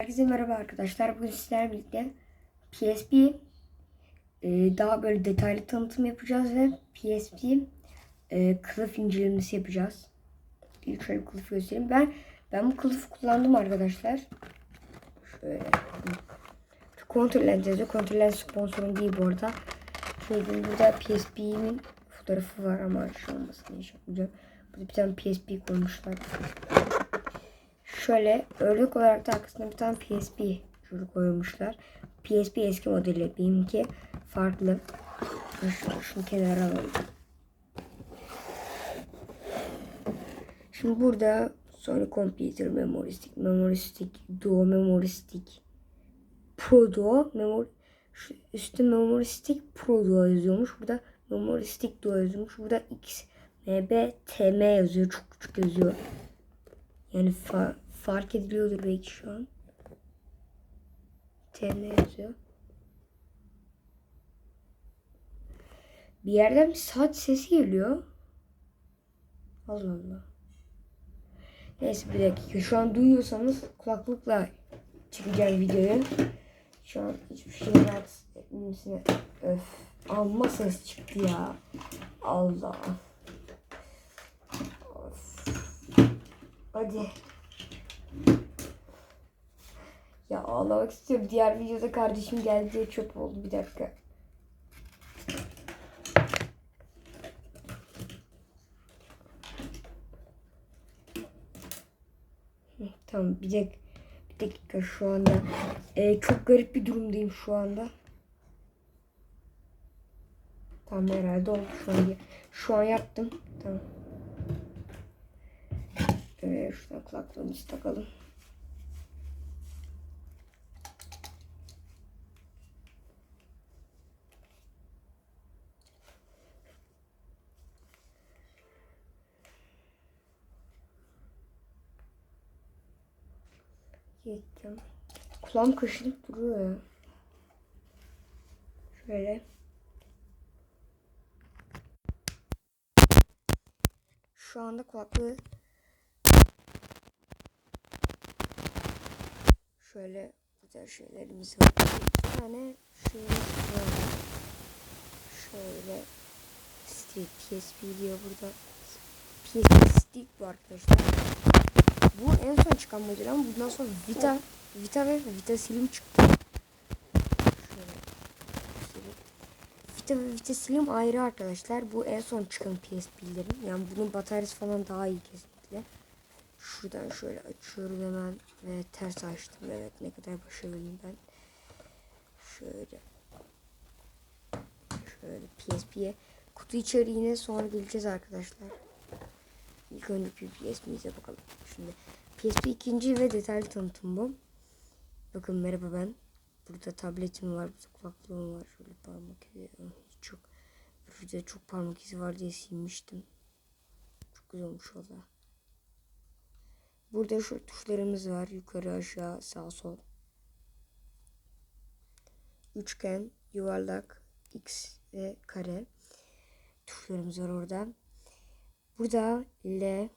Herkese merhaba arkadaşlar. Bugün sizlerle birlikte PSP e, daha böyle detaylı tanıtım yapacağız ve PSP e, kılıf incelemesi yapacağız. İlk şöyle bir kılıf göstereyim. Ben ben bu kılıfı kullandım arkadaşlar. Şöyle. Kontrol lens yazıyor. Kontrol lens sponsorum değil bu arada. Şöyle burada PSP'min fotoğrafı var ama şu olmasın yapmayacağım. Burada bir tane PSP koymuşlar. Şöyle örnek olarak da arkasına bir tane PSP şunu koymuşlar. PSP eski modeli. Benimki farklı. Şunu, şunu kenara alalım. Şimdi burada Sony Computer Memory Stick, Duo Memory Stick, Pro Duo, Memory, şu üstte Memory Stick Pro Duo yazıyormuş. Burada Memory Stick Duo yazıyormuş. Burada X, MB, TM yazıyor. Çok küçük yazıyor. Yani fa fark ediliyordur belki şu an. TM yazıyor. Bir yerden bir saat sesi geliyor. Allah Allah. Neyse bir dakika. Şu an duyuyorsanız kulaklıkla çekeceğim videoyu. Şu an hiçbir şey rahatsız öf. Amma ses çıktı ya. Allah. Of. Hadi. Ya ağlamak istiyorum. Diğer videoda kardeşim geldi diye çöp oldu. Bir dakika. Tamam bir dakika. Bir dakika şu anda. Ee, çok garip bir durumdayım şu anda. Tamam herhalde oldu şu an. Şu an yaptım. Tamam. Ee, şuradan kulaklığımızı takalım. Gittim. Kulağım kaşınıp duruyor ya. Şöyle. Şu anda kulaklığı şöyle güzel şeylerimiz var. Bir tane var. Şöyle stick PSP diyor burada. PSP stick bu arkadaşlar. Bu en son çıkan model ama bundan sonra Vita Vita ve Vita Slim çıktı. Şöyle. Vita ve Vita Slim ayrı arkadaşlar. Bu en son çıkan PSP'lerin. Yani bunun bataryası falan daha iyi kesinlikle. Şuradan şöyle açıyorum hemen ve ters açtım. Evet ne kadar başarılıyım ben. Şöyle. Şöyle PSP'ye. Kutu içeriğine sonra geleceğiz arkadaşlar. İlk önce PSP'mize bakalım. Şimdi PSP ikinci ve detaylı tanıtım bu. Bakın merhaba ben. Burada tabletim var. Burada kulaklığım var. Şöyle parmak izi. Hiç yok. Burada çok parmak izi var diye silmiştim. Çok güzel olmuş valla. Burada şu tuşlarımız var. Yukarı aşağı sağ sol. Üçgen, yuvarlak, x ve kare. Tuşlarımız var orada. Burada L,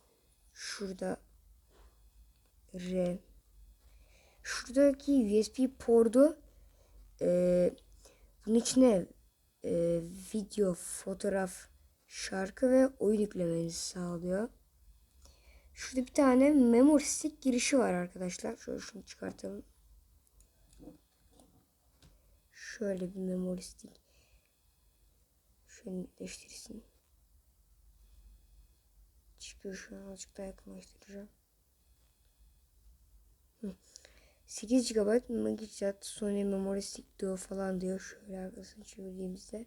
şurada R. Şuradaki USB portu e, bunun içine e, video, fotoğraf, şarkı ve oyun yüklemenizi sağlıyor. Şurada bir tane memory stick girişi var arkadaşlar. Şöyle şunu çıkartalım. Şöyle bir memory stick. Şöyle netleştirsin. Çıkıyor şu an azıcık daha yakınlaştıracağım. Hı. 8 GB Magicat Sony Memory Stick Duo falan diyor. Şöyle arkasını çevirdiğimizde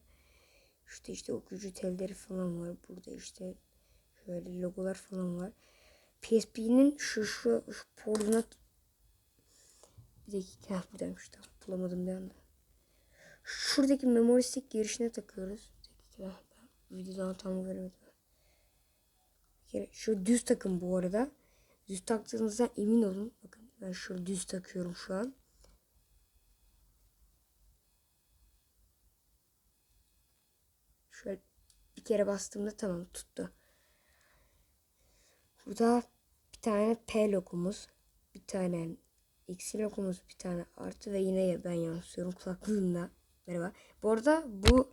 işte işte okuyucu telleri falan var. Burada işte şöyle logolar falan var. PSP'nin şu şu, şu bir dakika buradaymış tamam bulamadım bir anda. Şuradaki memory stick girişine takıyoruz. Bir dakika ben videodan tam göremedim. Bir kere şu düz takım bu arada. Düz taktığınızdan emin olun. Bakın ben şöyle düz takıyorum şu an. Şöyle bir kere bastığımda tamam tuttu. Burada tane P logomuz, bir tane eksi lokumuz bir tane artı ve yine ben yansıyorum kulaklığımla. Merhaba. Bu arada bu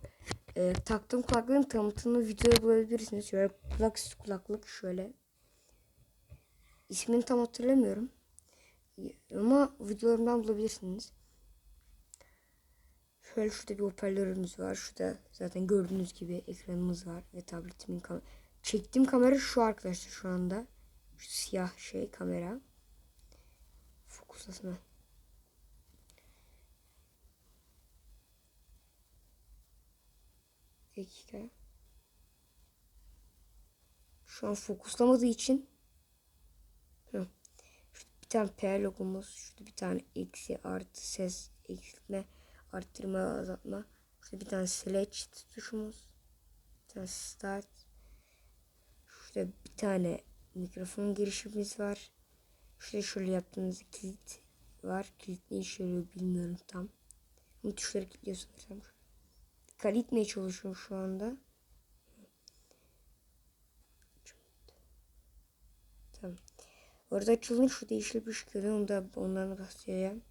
e, taktığım kulaklığın tanıtımını videoya bulabilirsiniz. Şöyle kulak kulaklık şöyle. İsmini tam hatırlamıyorum. Ama videolarımdan bulabilirsiniz. Şöyle şurada bir hoparlörümüz var. Şurada zaten gördüğünüz gibi ekranımız var ve tabletimin kam çektiğim kamera şu arkadaşlar şu anda. Şu siyah şey kamera. Fokuslasana. Dakika. Şu an fokuslamadığı için Hı. Şurada bir tane P logomuz. Şurada bir tane eksi artı ses eksiltme arttırma azaltma. Şurada bir tane select tuşumuz. Bir tane start. Şurada bir tane mikrofon girişimiz var. Şurada şöyle yaptığımız kilit var. Kilit ne işe yarıyor bilmiyorum tam. Bu tuşları kilitliyor sanırsam. Kalitmeye çalışıyorum şu anda. Tamam. Orada açılın şurada yeşil bir ışık görüyor. Onu da ondan bahsedeceğim.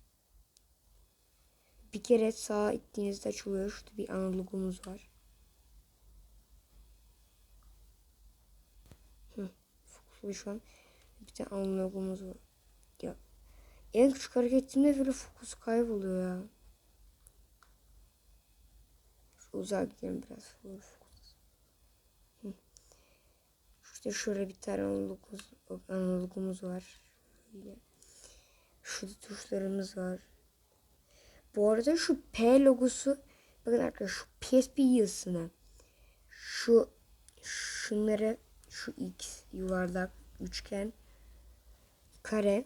Bir kere sağa ittiğinizde açılıyor. Şurada bir analogumuz var. Hı, fokuslu şu an. Bir tane analogumuz var. Ya en küçük hareketimde böyle fokus kayboluyor ya. Şu uzağa gidelim biraz. Hı. İşte şöyle bir tane analogumuz, var. Şöyle. Şurada tuşlarımız var. Bu arada şu P logosu bakın arkadaşlar şu PSP yazısını şu şunları şu X yuvarlak üçgen kare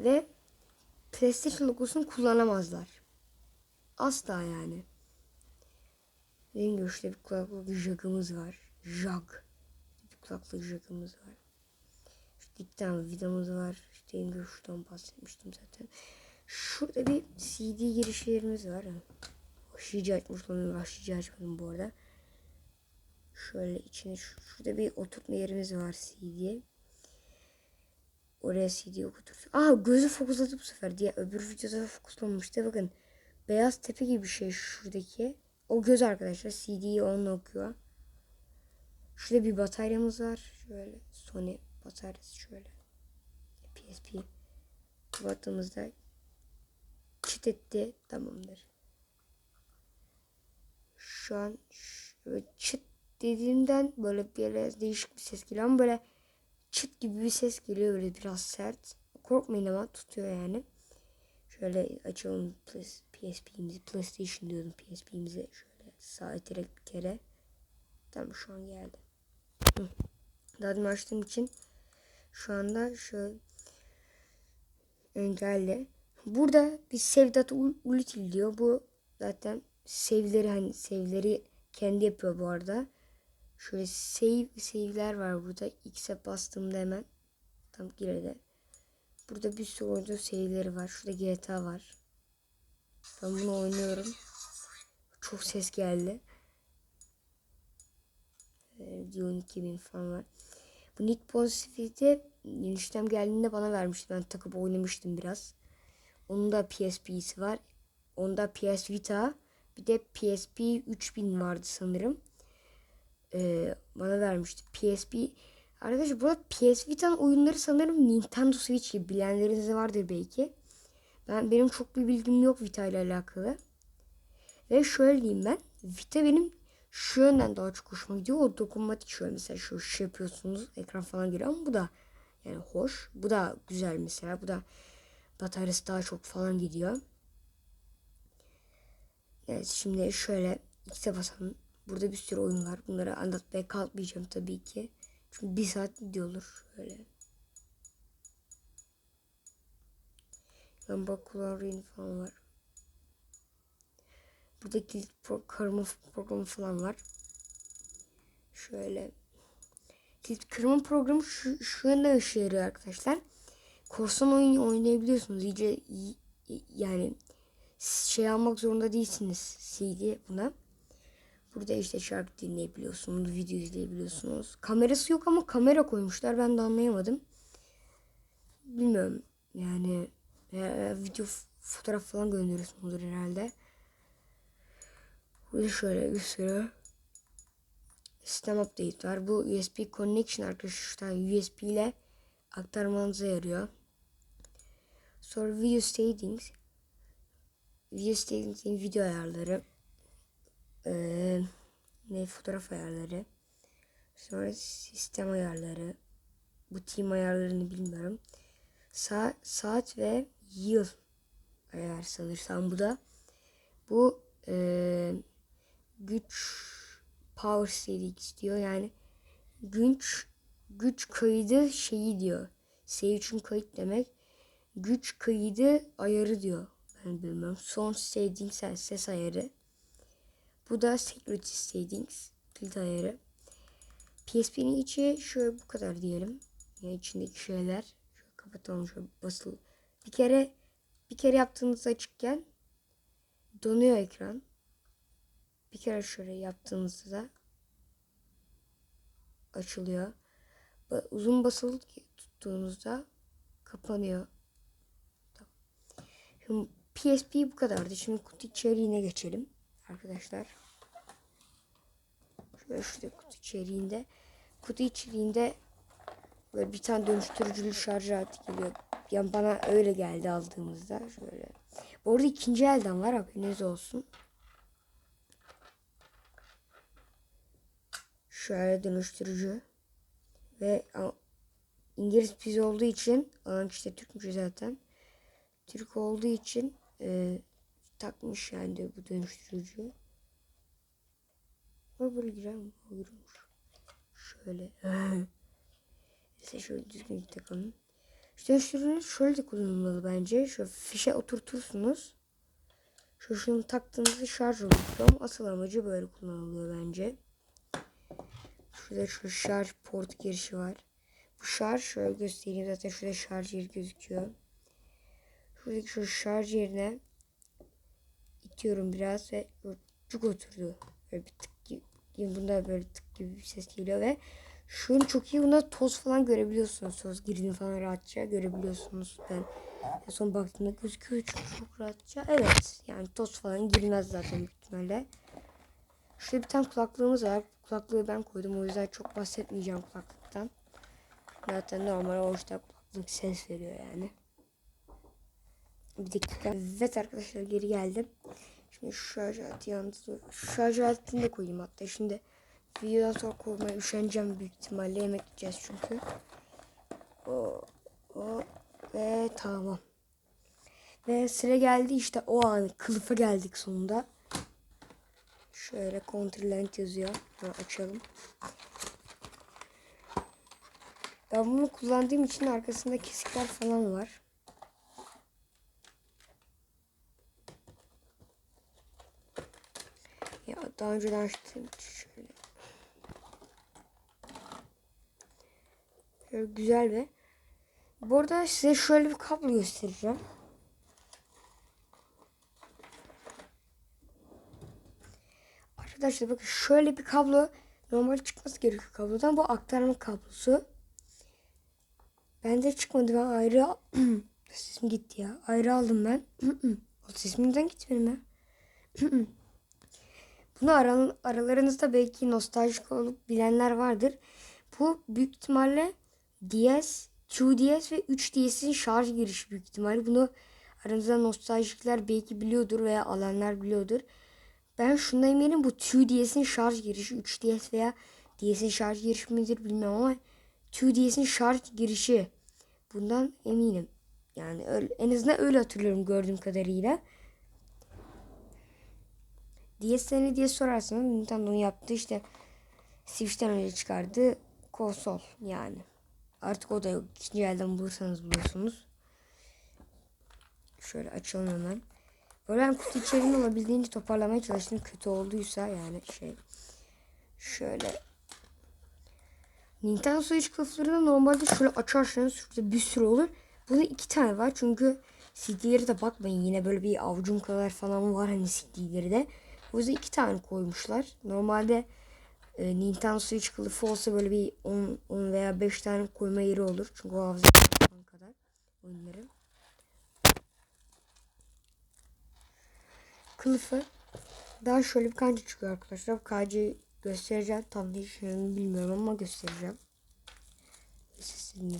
ve PlayStation logosunu kullanamazlar. Asla yani. Dediğim gibi işte bir kulaklık jagımız var. Jag. Bir kulaklık jagımız var. İşte iki tane vidamız var. İşte dediğim şuradan bahsetmiştim zaten. Şurada bir CD giriş yerimiz var. Başlıca açmış olanı başlıca açmadım bu arada. Şöyle içine şurada bir oturtma yerimiz var CD. Oraya CD okutursun. Aa gözü fokusladı bu sefer diye öbür videoda fokuslamamıştı. Bakın beyaz tepe gibi bir şey şuradaki. O göz arkadaşlar CD'yi onunla okuyor. Şurada bir bataryamız var. Şöyle Sony bataryası şöyle. PSP. Baktığımızda çıt etti. Tamamdır. Şu an çıt dediğimden böyle biraz değişik bir ses geliyor ama böyle çıt gibi bir ses geliyor böyle biraz sert. Korkmayın ama tutuyor yani. Şöyle açalım PSP'mizi, PlayStation diyordum PSP'mizi şöyle sağ iterek bir kere. Tamam şu an geldi. Hı. Daha dün açtığım için şu anda şu engelli. Burada bir sevdat ulitil diyor. Bu zaten save'leri hani save'leri kendi yapıyor bu arada. Şöyle save save'ler var burada. X'e bastığımda hemen tam girede. Burada bir sürü oyuncu save'leri var. Şurada GTA var. Ben bunu oynuyorum. Çok ses geldi. Ee, Dion 2000 falan var. Bu Need Positivity'de eniştem geldiğinde bana vermişti. Ben takıp oynamıştım biraz. Onun da PSP'si var. Onda PS Vita. Bir de PSP 3000 vardı sanırım. Ee, bana vermişti. PSP Arkadaşlar burada PS Vita'nın oyunları sanırım Nintendo Switch gibi bilenleriniz vardır belki. Ben benim çok bir bilgim yok Vita ile alakalı. Ve şöyle diyeyim ben. Vita benim şu yönden daha çok hoşuma gidiyor. O dokunmatik şöyle mesela şu şey yapıyorsunuz ekran falan geliyor ama bu da yani hoş. Bu da güzel mesela. Bu da bataryası daha çok falan gidiyor. Evet şimdi şöyle X'e basalım. Burada bir sürü oyun var. Bunları anlatmaya kalkmayacağım tabii ki. Çünkü bir saat video olur. Şöyle. Lamba Chlorine falan var. Burada kilit pro karma programı falan var. Şöyle. Kilit kırma programı şu, şu yönde işe yarıyor arkadaşlar. Korsan oyunu oynayabiliyorsunuz. İyice yani şey almak zorunda değilsiniz CD buna. Burada işte şarkı dinleyebiliyorsunuz, video izleyebiliyorsunuz. Kamerası yok ama kamera koymuşlar. Ben de anlayamadım. Bilmiyorum. Yani e, video fotoğraf falan gönderiyorsunuzdur herhalde. Burada şöyle bir sürü sistem update var. Bu USB connection arkadaşlar USB ile aktarmanıza yarıyor. Sonra video settings. Video settings'in video ayarları. Ee, ne fotoğraf ayarları. Sonra sistem ayarları. Bu team ayarlarını bilmiyorum. Sa saat ve yıl ayar sanırsam bu da. Bu ee, güç power settings diyor yani güç güç kaydı şeyi diyor. S3'ün kayıt demek. Güç kaydı ayarı diyor. Ben bilmiyorum. Son settings ses ayarı. Bu da security settings kilit ayarı. PSP'nin içi şöyle bu kadar diyelim. Yani içindeki şeyler. Şöyle kapatalım şöyle basılı. Bir kere bir kere yaptığınızda açıkken donuyor ekran. Bir kere şöyle yaptığınızda da açılıyor. Uzun basılı tuttuğunuzda kapanıyor. Tamam. Şimdi PSP bu kadardı. Şimdi kutu içeriğine geçelim arkadaşlar. Şöyle şurada kutu içeriğinde. Kutu içeriğinde böyle bir tane dönüştürücülü şarj aleti geliyor. Yani bana öyle geldi aldığımızda. Şöyle. Bu arada ikinci elden var haberiniz olsun. Şöyle dönüştürücü. Ve İngiliz piz olduğu için işte Türkmüş zaten. Türk olduğu için e, takmış yani bu dönüştürücü. O böyle girer mi? O girmiş. Şöyle. Neyse şöyle düzgün takalım. İşte dönüştürücü şöyle de kullanılmalı bence. Şöyle fişe oturtursunuz. Şu şunu taktığınızda şarj oluyor. Asıl amacı böyle kullanılıyor bence. Şurada şu şarj port girişi var. Bu şarj şöyle göstereyim zaten şurada şarj yeri gözüküyor. Şuradaki şu şarj yerine itiyorum biraz ve cuk oturdu. Böyle bir tık gibi, bunda böyle tık gibi bir ses geliyor ve şunu çok iyi bunda toz falan görebiliyorsunuz. Toz girdiğini falan rahatça görebiliyorsunuz. Ben en son baktığımda gözüküyor çünkü çok rahatça. Evet yani toz falan girmez zaten büyük ihtimalle. Şurada bir tane kulaklığımız var. Kulaklığı ben koydum. O yüzden çok bahsetmeyeceğim kulaklıktan. Zaten normal orijinal kulaklık ses veriyor yani. Bir dakika. Evet arkadaşlar geri geldim. Şimdi şarj aleti yalnız şarj aletini de koyayım hatta. Şimdi videodan sonra koymaya üşeneceğim büyük ihtimalle. Yemek yiyeceğiz çünkü. O, o ve tamam. Ve sıra geldi işte o an kılıfa geldik sonunda. Şöyle Controlent yazıyor. Bunu açalım. Ben bunu kullandığım için arkasında kesikler falan var. Ya daha önceden açtım. Şöyle. Şöyle güzel ve bu arada size şöyle bir kablo göstereceğim. Arkadaşlar bakın şöyle bir kablo normal çıkması gerekiyor kablodan. Bu aktarma kablosu. Bende çıkmadı ben ayrı sesim gitti ya. Ayrı aldım ben. o sesim neden gitmedi mi? Bunu aran, aralarınızda belki nostaljik olup bilenler vardır. Bu büyük ihtimalle DS, 2DS ve 3DS'in şarj girişi büyük ihtimalle. Bunu aranızda nostaljikler belki biliyordur veya alanlar biliyordur. Ben şuna eminim bu 2DS'in şarj girişi 3DS veya DS'in şarj girişi midir bilmiyorum ama 2DS'in şarj girişi. Bundan eminim. Yani öyle, en azından öyle hatırlıyorum gördüğüm kadarıyla. DS ne diye sorarsanız Nintendo'nun yaptığı işte Switch'ten önce çıkardığı konsol yani. Artık o da yok. İkinci elden bulursanız bulursunuz. Şöyle açalım hemen. Böyle ben kutu içeriğini olabildiğince toparlamaya çalıştım. Kötü olduysa yani şey. Şöyle. Nintendo Switch kılıflarını normalde şöyle açarsanız şurada bir sürü olur. Burada iki tane var çünkü CD'leri de bakmayın yine böyle bir avucum kadar falan var hani CD'leri de. O yüzden iki tane koymuşlar. Normalde e, Nintendo Switch kılıfı olsa böyle bir 10, 10 veya 5 tane koyma yeri olur. Çünkü o hafıza kadar oyunları. Kılıfı daha şöyle bir kanca çıkıyor arkadaşlar. Bu göstereceğim. Tam ne işini bilmiyorum ama göstereceğim. Sesini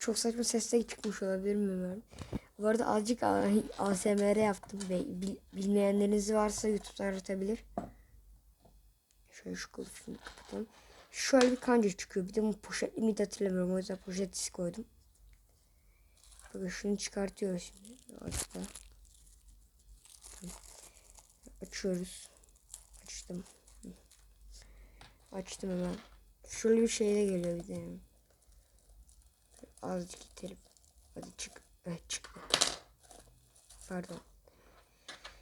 Çok saçma sesle çıkmış olabilir bilmiyorum. Bu arada azıcık ASMR yaptım bil- bilmeyenleriniz varsa YouTube'dan aratabilir. Şöyle şu kılıfını kapatalım. Şöyle bir kanca çıkıyor. Bir de bu poşetli miydi hatırlamıyorum. O yüzden poşetsiz koydum. Bakın şunu çıkartıyoruz şimdi. Daha. Açıyoruz. Açtım. Açtım hemen. Şöyle bir şey de geliyor bir de. Azıcık itelim. Hadi çık. Evet çıktı. Pardon.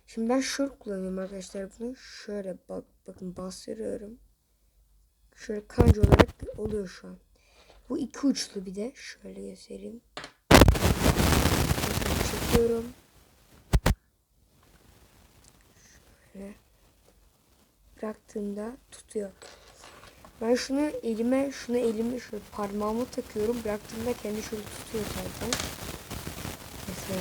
Şimdi ben şöyle kullanıyorum arkadaşlar bunu. Şöyle bak bakın bastırıyorum. Şöyle kanca olarak oluyor şu an. Bu iki uçlu bir de. Şöyle göstereyim. Çekiyorum. Şöyle. Bıraktığımda tutuyor. Ben şunu elime, şunu elime şöyle parmağıma takıyorum. Bıraktığımda kendi şöyle tutuyor zaten. Mesela.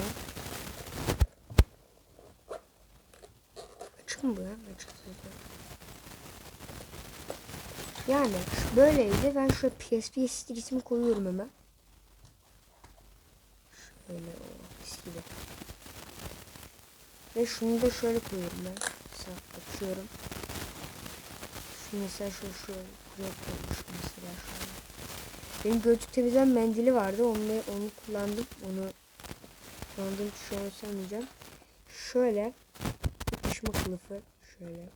Açık mı bu ya? Açık zaten. Yani böyleydi. Ben şöyle PSP sticker'ımı koyuyorum hemen. Şöyle o gibi. Ve şunu da şöyle koyuyorum ben. Mesela açıyorum. Şu mesela şu şu buraya koymuş mesela şu an. Benim gözlük temizlen mendili vardı. Onu onu kullandım. Onu kullandığım şu an sanmayacağım. Şöyle taşıma kılıfı şöyle.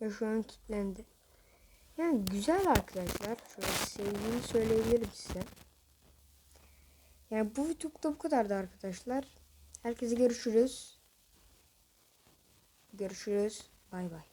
Ve şu an kilitlendi. Yani güzel arkadaşlar. Şöyle sevdiğimi söyleyebilirim size. Yani bu videoda bu kadardı arkadaşlar. Herkese görüşürüz. Görüşürüz. Bay bay.